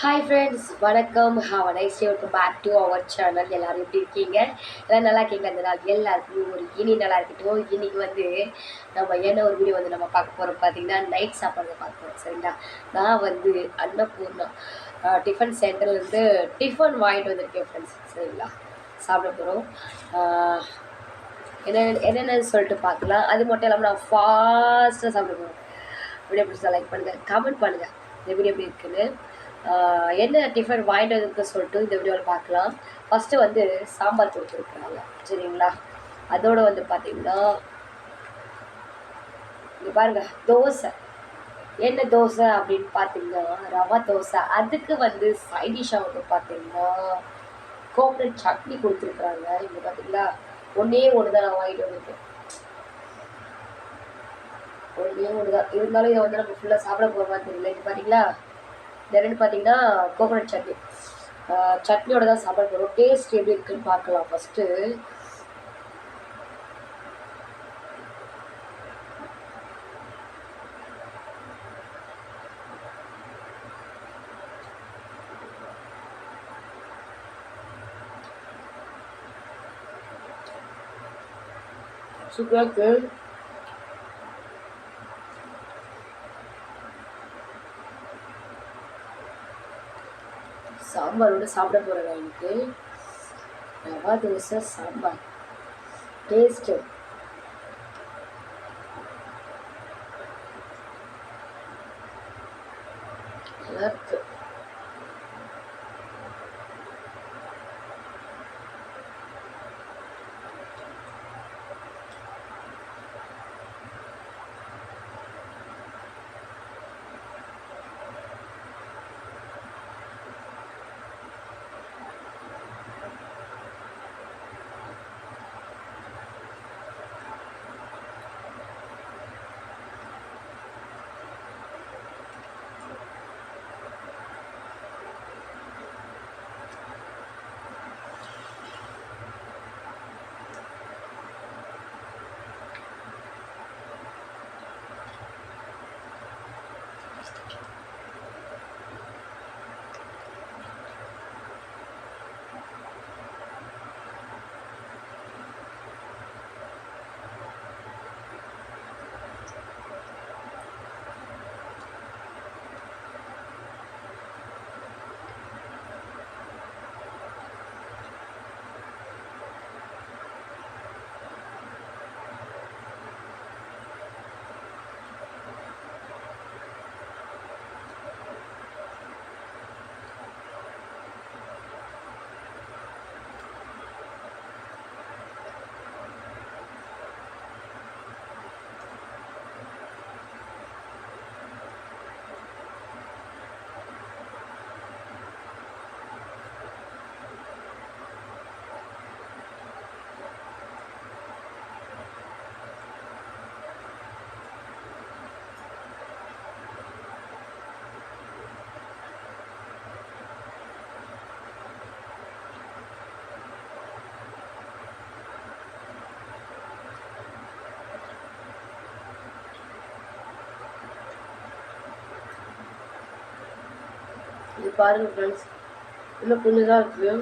Hi friends வணக்கம். Have nice day welcome back to our channel எல்லாரும் எப்படி இருக்கீங்க? எல்லாம் நல்லா இருக்கீங்க அந்த நாள் எல்லாருக்கும் ஒரு இனி நல்லா இருக்கட்டும். இன்னைக்கு வந்து நம்ம என்ன ஒரு வீடியோ வந்து நம்ம பார்க்க போகிறோம் பார்த்தீங்கன்னா நைட் சாப்பாடு பார்க்க போகிறோம் சரிங்களா? நான் வந்து அன்னபூர்ணா டிஃபன் சென்டர்லேருந்து டிஃபன் வாங்கிட்டு வந்திருக்கேன் ஃப்ரெண்ட்ஸ் சரிங்களா? சாப்பிட போகிறோம் என்ன என்னென்னு சொல்லிட்டு பார்க்கலாம். அது மட்டும் இல்லாமல் நான் ஃபாஸ்ட்டாக சாப்பிட போகிறோம் வீடியோ பிடிச்சா லைக் பண்ணுங்கள் கமெண்ட் பண்ணுங்கள் இந்த வீடியோ எப்படி இருக்குன்னு என்ன டிஃபன் வாங்கிட்டு வந்துருக்கு சொல்லிட்டு இந்த வீடியோவில் பார்க்கலாம். ஃபஸ்ட்டு வந்து சாம்பார் கொடுத்துருக்குறாங்க சரிங்களா? அதோட வந்து பார்த்தீங்கன்னா இங்க பாருங்க தோசை. என்ன தோசை அப்படின்னு பார்த்தீங்கன்னா ரவா தோசை. அதுக்கு வந்து சைடிஷாக வந்து பார்த்தீங்கன்னா கோகனட் சட்னி கொடுத்துருக்குறாங்க. இங்கே பார்த்தீங்களா ஒன்றே ஒன்று தான் நான் வாங்கிட்டு வந்திருக்கேன். ஒன்றே ஒன்று தான் இருந்தாலும் இதை வந்து நம்ம ஃபுல்லாக சாப்பிட போகிற மாதிரி தெரியல. இது பார்த்தீங்களா இந்த ரெண்டு பார்த்தீங்கன்னா கோகோனட் சட்னி. ஆஹ் சட்னியோட தான் சாப்பிட போகிறோம் டேஸ்ட் எப்படி இருக்குன்னு பார்க்கலாம் ஃபஸ்ட்டு சூப்பராக இருக்குது சாம்பாரோட சாப்பிட போகிறேன் எனக்கு ரவா தோசை சாம்பார். டேஸ்ட்டு நல்லா இருக்குது இது பாருங்க ஃப்ரெண்ட்ஸ் இன்னும் கொஞ்சம் தான் இருக்குது